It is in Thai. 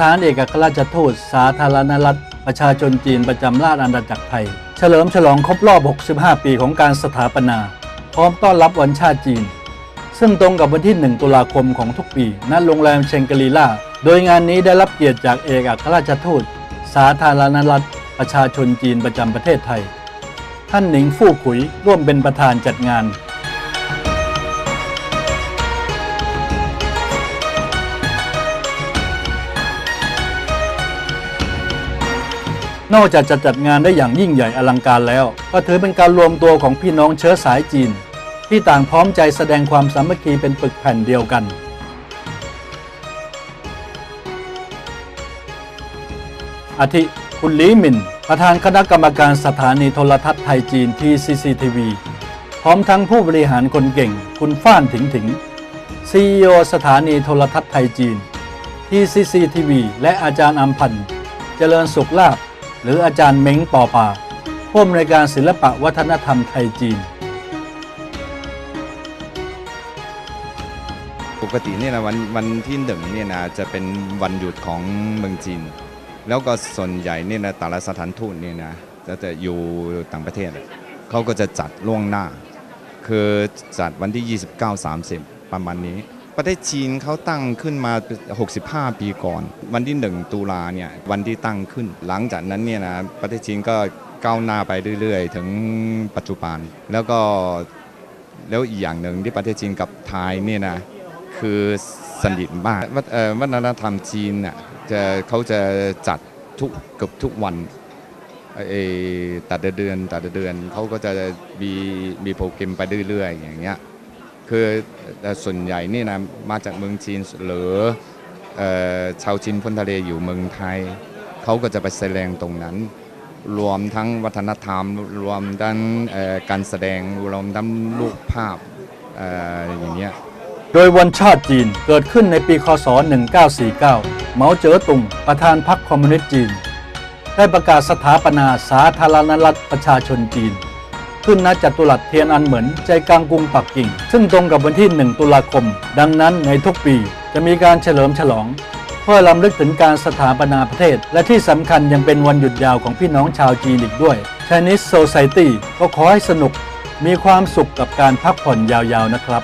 ถานเอกอัครราชทูตสาธารณรัฐประชาชนจีนประจำราชอาณาจักรไทย เฉลิมฉลองครบรอบ 65 ปีของการสถาปนา พร้อมต้อนรับวันชาติจีน ซึ่งตรงกับวันที่ 1 ตุลาคมของทุกปี ณ โรงแรมเชงกรีล่า โดยงานนี้ได้รับเกียรติจากเอกอัครราชทูตสาธารณรัฐประชาชนจีนประจำประเทศไทย ท่านหนิงฟู่ขุยร่วมเป็นประธานจัดงาน นอกจากจะจัดงานได้อย่างยิ่งใหญ่อลังการแล้ว ก็ถือเป็นการรวมตัวของพี่น้องเชื้อสายจีน ที่ต่างพร้อมใจแสดงความสามัคคีเป็นปึกแผ่นเดียวกัน อาทิ คุณลีหมิน ประธานคณะกรรมการสถานีโทรทัศน์ไทยจีน TCCTV พร้อมทั้งผู้บริหารคนเก่ง คุณฟ้านถิงถิง CEO สถานีโทรทัศน์ไทยจีน TCCTV และอาจารย์อัมพันธ์เจริญสุขลาภ หรืออาจารย์เม้งปอปาผู้อำนวยการศิลปะวัฒนธรรมไทยจีน ปกติเนี่ยนะวันวันที่หนึ่งเนี่ยนะจะเป็นวันหยุดของเมืองจีน แล้วก็ส่วนใหญ่เนี่ยนะแต่ละสถานทูตเนี่ยนะจะจะอยู่ต่างประเทศเขาก็จะจัดล่วงหน้า คือจัดวันที่ 29 30 ประมาณนี้ ประเทศจีนเขาตั้งขึ้นมา 65 ปีก่อน วันที่ 1 ตุลาเนี่ยวันที่ตั้งขึ้น หลังจากนั้นเนี่ยนะประเทศจีนก็ก้าวหน้าไปเรื่อยๆ ถึงปัจจุบัน แล้วก็แล้วอีกอย่างหนึ่งที่ประเทศจีนกับไทยเนี่ยนะคือสนิทมากวัฒเอ่อวัฒนธรรมจีนน่ะจะเขาจะจัดทุกเกือบทุกวันเอแต่เดือนแต่เดือนเขาก็จะมีมีโปรแกรมไปเรื่อยๆอย่างเงี้ย คือส่วนใหญ่นี่นะมาจากเมืองจีนหรืออชาวจีนพ้นทะเลอยู่เมืองไทย เขาก็จะไปแสดงตรงนั้น รวมทั้งวัฒนธรรม รวมทั้งการแสดงรวมทั้งรูปภาพอออย่างเงี้ยโดยวันชาติจีนเกิดขึ้นในปีคศ 1949 เหมาเจ๋อตุงประธานพรรคคอมมิวนิสต์จีน ได้ประกาศสถาปนาสาธารณรัฐประชาชนจีน ขึ้นณจัตุรัสเทียนอันเหมือนใจกลางกรุงปักกิ่ง ซึ่งตรงกับวันที่ 1 ตุลาคม ดังนั้นในทุกปีจะมีการเฉลิมฉลอง เพื่อลำลึกถึงการสถาปนาประเทศ และที่สำคัญยังเป็นวันหยุดยาวของพี่น้องชาวจีนอีกด้วย Chinese Society ก็ขอให้สนุก มีความสุขกับการพักผ่อนยาวๆนะครับ